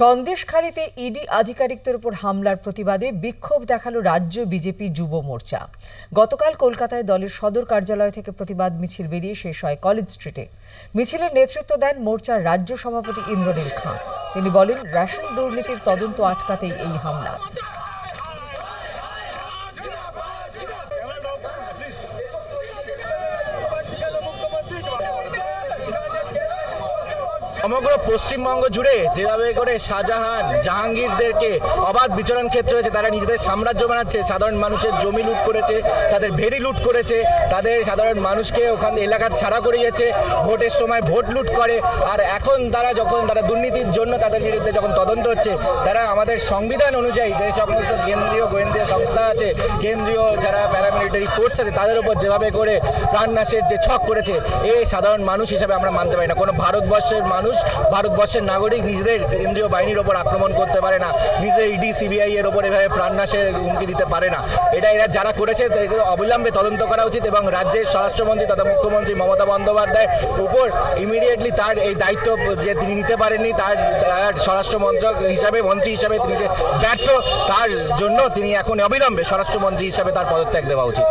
সন্দেশখালীতে ED আধিকারিকদের উপর হামলার প্রতিবাদে বিক্ষোভ দেখাল রাজ্য বিজেপি যুব মোর্চা। গতকাল কলকাতায় দলের সদর কার্যালয় থেকে প্রতিবাদ মিছিল বেরিয়ে শেষ হয় কলেজ স্ট্রিটে। মিছিলের নেতৃত্ব দেন মোর্চার রাজ্য সভাপতি ইন্দ্রনীল খান তিনি বলেন, রেশন দুর্নীতির তদন্ত আটকাতেই এই হামলা। সমগ্র পশ্চিমবঙ্গ জুড়ে যেভাবে করে শাহজাহান, জাহাঙ্গীরদেরকে অবাধ বিচরণ ক্ষেত্র হয়েছে, তারা নিজেদের সাম্রাজ্য বানাচ্ছে, সাধারণ মানুষের জমি লুট করেছে, তাদের ভেড়ি লুট করেছে, তাদের সাধারণ মানুষকে ওখান এলাকা ছাড়া করে গেছে ভোটের সময় ভোট লুট করে, আর এখন তারা যখন, তারা দুর্নীতির জন্য তাদের বিরুদ্ধে যখন তদন্ত হচ্ছে, তারা আমাদের সংবিধান অনুযায়ী যে সমস্ত কেন্দ্রীয় গোয়েন্দা সংস্থা আছে, কেন্দ্রীয় যারা প্যারামিলিটারি ফোর্স আছে, তাদের উপর যেভাবে করে প্রাণনাশের যে ছক করেছে, এই সাধারণ মানুষ হিসাবে আমরা মানতে পারি না। কোনো ভারতবর্ষের মানুষ ভারতবর্ষের নাগরিক নিজেদের কেন্দ্রীয় বাহিনীর ওপর আক্রমণ করতে পারে না, নিজেদের ইডি, সিবিআই এর ওপর এভাবে প্রাণনাশের হুমকি দিতে পারে না। এটা এরা যারা করেছে অবিলম্বে তদন্ত করা উচিত এবং রাজ্যের স্বরাষ্ট্রমন্ত্রী তথা মুখ্যমন্ত্রী মমতা বন্দ্যোপাধ্যায় উপর ইমিডিয়েটলি তার এই দায়িত্ব যে তিনি নিতে পারেননি, তার তার স্বরাষ্ট্রমন্ত্রক হিসাবে, মন্ত্রী হিসাবে তিনি যে ব্যর্থ, তার জন্য তিনি এখন অবিলম্বে স্বরাষ্ট্রমন্ত্রী হিসাবে তার পদত্যাগ দেওয়া উচিত।